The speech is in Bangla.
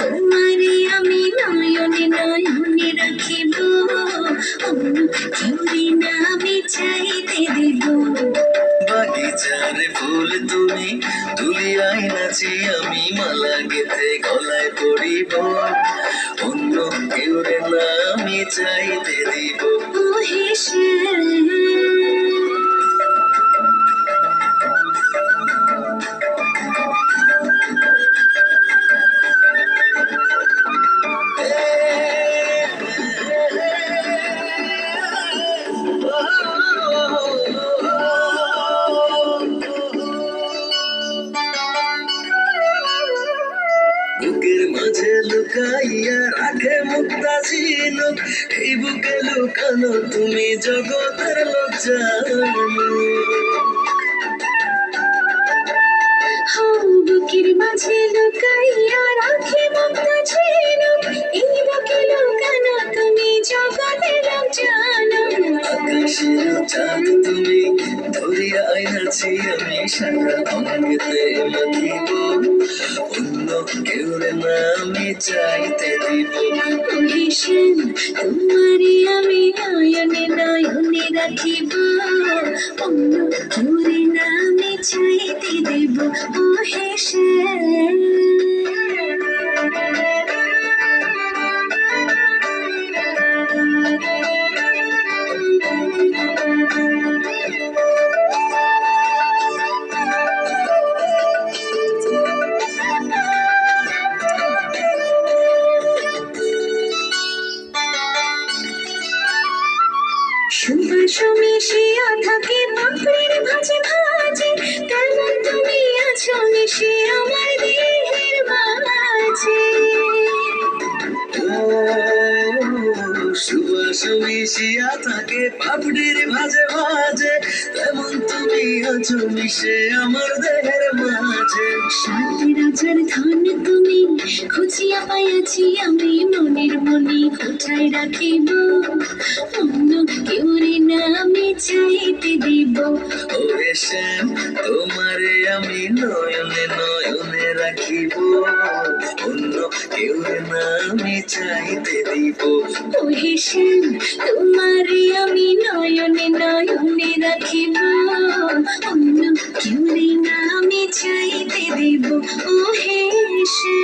তোমারে আমি নয়নে নয়নে রাখিব। অন্য আমি চাইতে দেব। বাগিচার ফুল তুমি তুলিয়াই নাচি আমি মালা গেতে গলায় পড়িব। অন্য আমি চাইতে বুকের মাঝে লুকাইয়া রাখে মুক্তা ঝিনুক এই বুকে লুকানো তুমি জগতের লজ্জা বুকের মাঝে লুকাইয়া রাখি ঝিনুক এই বুকে লুকানো তুমি জগতের জানো আকাশের চাঁদ তুমি ধরিয়া আইনাছি আমি সারা অঙ্গেতে মাখিব চাইতে দিব হেসেন তোমারে আমি নয়নে নয়নে রাখিব অন্য কেউরে নামে সুবাস মিশিয়া থাকে পাপড়ির ভাজে ভাজে। কেমন তুমি আছো মিশে আমার দেহের মাঝে। সুবাস মিশিয়া থাকে পাপড়ির ভাজে ভাজে। তেমন তুমি আছো মিশে আমার দেহের মাঝে। শান্তি রাজার ধন তুমি খুঁজিয়া পাইয়াছি আমি মনের মনে কোথায় রাখিব নয়নে নয়নে রাখিব অন্য কেউ না আমি চাইতে দিব ও হেসেন তোমারে আমি নয়নে নয়নে রাখিব অন্য কেউ না আমি চাইতে দিব ও হেসেন